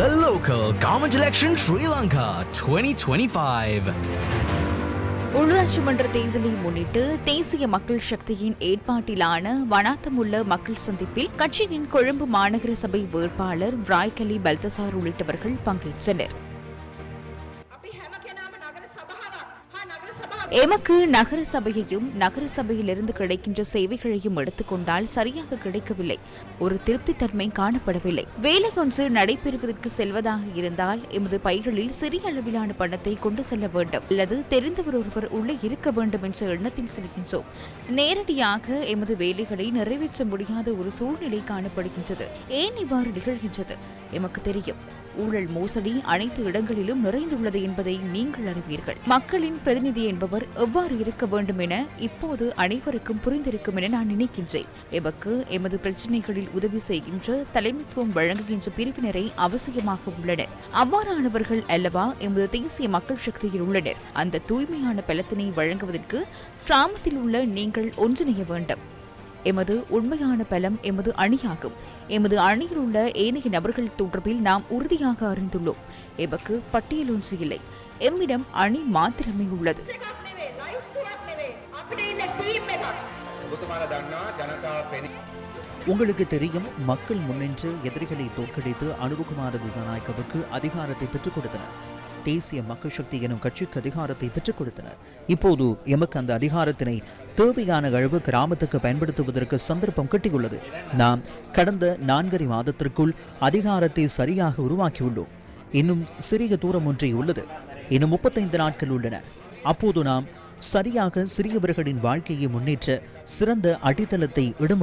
The local government election Sri Lanka 2025. உள்ளாட்சி மன்ற தேர்தலை முன்னிட்டு தேசிய மக்கள் சக்தியின் ஏற்பாட்டிலான வனாத்தமுள்ள மக்கள் சந்திப்பில் கட்சியின் கொழும்பு மாநகர சபை வேட்பாளர் ராய்கலி பல்தசார் உள்ளிட்டவர்கள் பங்கேற்றனர் எமக்கு நகர சபையையும் நகர சபையிலிருந்து கிடைக்கின்ற சேவைகளையும் எடுத்துக்கொண்டால் சரியாக கிடைக்கவில்லை. ஒரு திருப்தித்தன்மை காணப்படவில்லை. வேலை ஒன்று நடைபெறுவதற்கு செல்வதாக இருந்தால் எமது பைகளில் சிறிய அளவிலான பணத்தை கொண்டு செல்ல வேண்டும். அல்லது தெரிந்தவர் ஒருவர் உள்ளே இருக்க வேண்டும் என்ற எண்ணத்தில் செல்கின்றோம். நேரடியாக எமது வேலைகளை நிறைவேற்ற முடியாத ஒரு சூழ்நிலை காணப்படுகின்றது. ஏன் இவ்வாறு நிகழ்கின்றது? எமக்கு தெரியும். ஊழல் மோசடி அனைத்து இடங்களிலும் நிறைந்துள்ளது என்பதை நீங்கள் அறிவீர்கள். மக்களின் பிரதிநிதி என்பவர் எவ்வாறு இருக்க வேண்டும் என இப்போது அனைவருக்கும் புரிந்திருக்கும் என நான் நினைக்கின்றேன். எமக்கு எமது பிரச்சினைகளில் உதவி செய்கின்ற தலைமைத்துவம் வழங்குகின்ற பிரிவினரை அவசியமாக உள்ளனர். அவ்வாறானவர்கள் அல்லவா எமது தேசிய மக்கள் சக்தியில் உள்ளனர். அந்த தூய்மையான பலத்தினை வழங்குவதற்கு கிராமத்தில் உள்ள நீங்கள் ஒன்றிணைய வேண்டும். எமது உண்மையான பலம் எமது அணியாகும். எமது அணியில் உள்ள ஏனைய நபர்கள் தொடர்பில் நாம் உறுதியாக அறிந்துள்ளோம். எமக்கு பட்டியலொன்று இல்லை எம்மிடம் அணி மாத்திரமே உள்ளது. உங்களுக்கு தெரியும் மக்கள் முன்னின்று எதிரிகளை தோற்கடித்து அனுபகுமார திசாநாயக்கவுக்கு அதிகாரத்தை பெற்றுக் கொடுத்தனர். தேசிய மக்கள் சக்தி எனும் கட்சிக்கு அதிகாரத்தை பெற்றுக் கொடுத்தனர். இப்போது எமக்கு அந்த அதிகாரத்தினை தேவையான அளவு கிராமத்துக்கு பயன்படுத்துவதற்கு சந்தர்ப்பம் கிட்டியுள்ளது. நாம் கடந்த நான்கரை மாதத்திற்குள் அதிகாரத்தை சரியாக உருவாக்கியுள்ளோம். இன்னும் சிறிய தூரம் ஒன்றே உள்ளது. இன்னும் முப்பத்தைந்து நாட்கள் உள்ளன. அப்போது நாம் சரியாக சிறியவர்களின் வாழ்க்கையை முன்னேற்ற சிறந்த அடித்தளத்தை இட